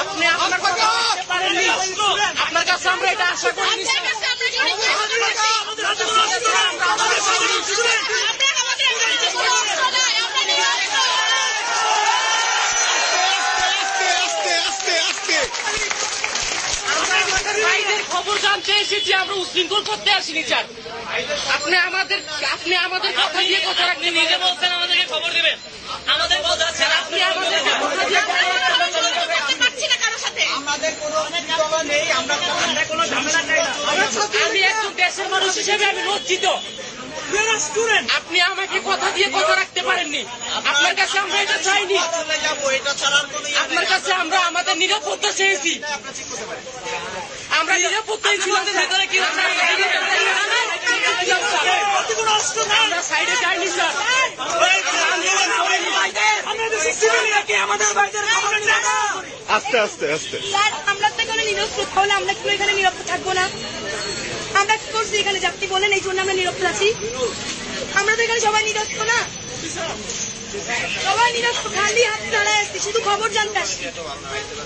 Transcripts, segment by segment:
আপনি আপনার কথা বলতে পারেননি আপনার কাছে আমরা এটা আশা করিনি আমাদের আমাদের খবর জানতে এসেছি আমরা উশৃঙ্খল করতে আসিনি স্যার আপনি আমাদের আপনি আমাদের কথা দিয়ে কথা রাখতে নিজে বলছেন আমাদেরকে খবর দিবেন আমাদের কথা ছিল আপনি আমাদেরকে কথা দিয়ে কথা আমরা রাখতে যোগাযোগ করতে পারছি না কারোর সাথে। আমি একজন দেশের মানুষ হিসেবে আমি লজ্জিত। আপনি আমাকে কথা দিয়ে কথা রাখতে পারেননি। আপনার কাছে আমরা এটা চাইনি। আপনার কাছে আমরা আমাদের নিরাপত্তা চেয়েছি। আমরা নিরাপত্তাই ছিলাম কি আমরা সাইডে যাইনি স্যার। আস্তে আস্তে আস্তে। স্যার, আমরা তো এখানে নিরস্ত্র তাহলে আমরা কি এখানে নিরস্ত্র থাকব না। আমরা কি করছি এখানে? যাত্রী বলেন এই জন্য আমরা নিরস্ত্র আছি। আমরা তো এখানে সবাই নিরস্ত্র না। সবাই নিরস্ত্র খালি হাত দাঁড়ায় আসছি শুধু খবর জানতে আসছি।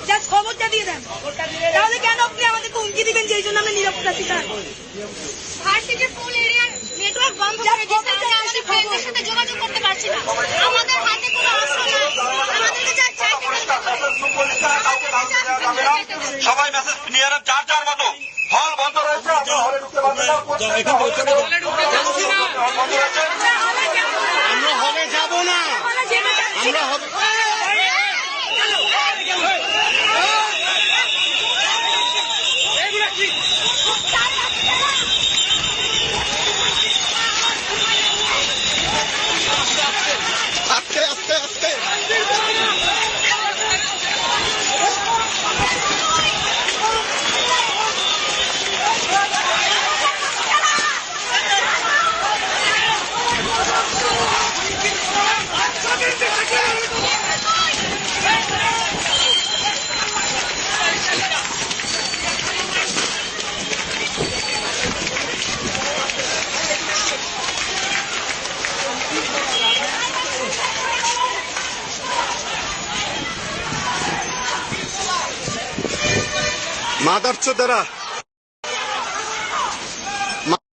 জাস্ট খবরটা দিয়ে দেন। তাহলে কেন আপনি আমাদেরকে হুমকি দিবেন যে এই জন্য আমরা নিরস্ত্র আছি? স্যার। ভার্সিটির ফুল এরিয়ার নেটওয়ার্ক বন্ধ করে দিয়েছে আমরা আমাদের ফ্রেন্ডদের সাথে যোগাযোগ করতে পারছি না। আমাদের হাতে কোনো অস্ত্র নাই। আমাদেরকে যা চাইতে সবাই মেসেজ নিয়ে নেন চার আপনারা হলে ঢুকতে পারবেন না। বলে ঢুকতে চাচ্ছি না হল বন্ধ রয়েছে আমরা হবে যাব না আমরা হবে আস্তে আস্তে আস্তে মাদার চোদারা